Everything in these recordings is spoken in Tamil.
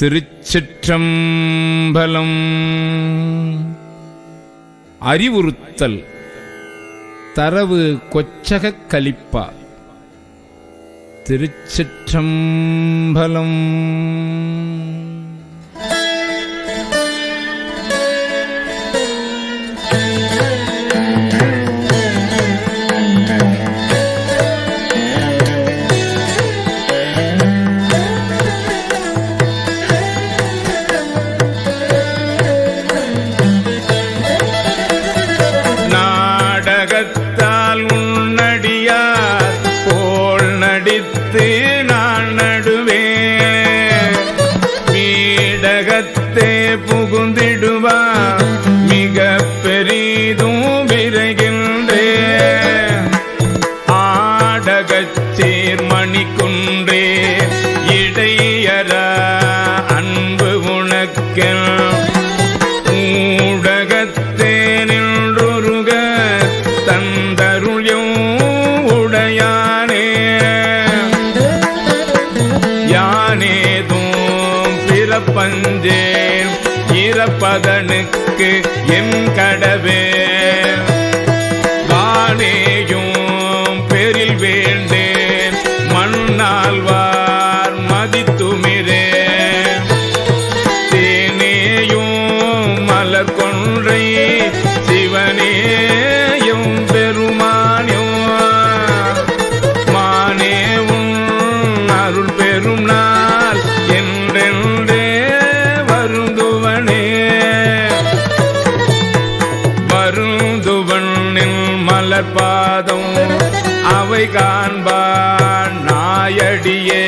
திருச்சிற்றம்பலம். அறிவுறுத்தல். தரவு கொச்சக கலிப்பா. திருச்சிற்றம்பலம். புகுந்திடும் எம்பதனுக்கு எம் கடவே. நாவை காண்பான் நாயடியே.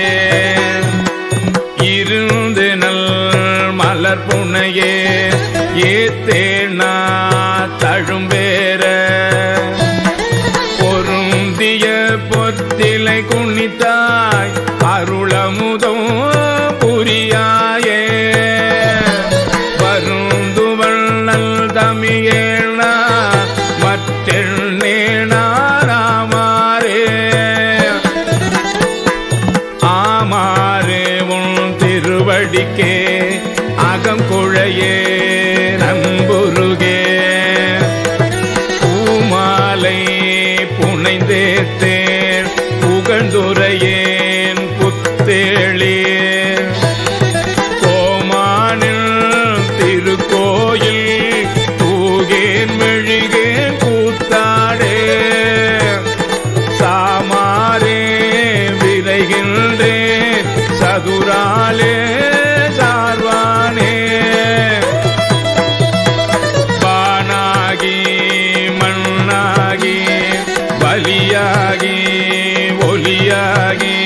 இருந்து நல் மலர் புனையே. ஏத்தேனா தழும்பேர பொருந்திய பொத்திலை குனித்தாய். அருளமுத நிறைவேற்றேன் புகழ்ந்துரையே அலியாகி ஒலியாகி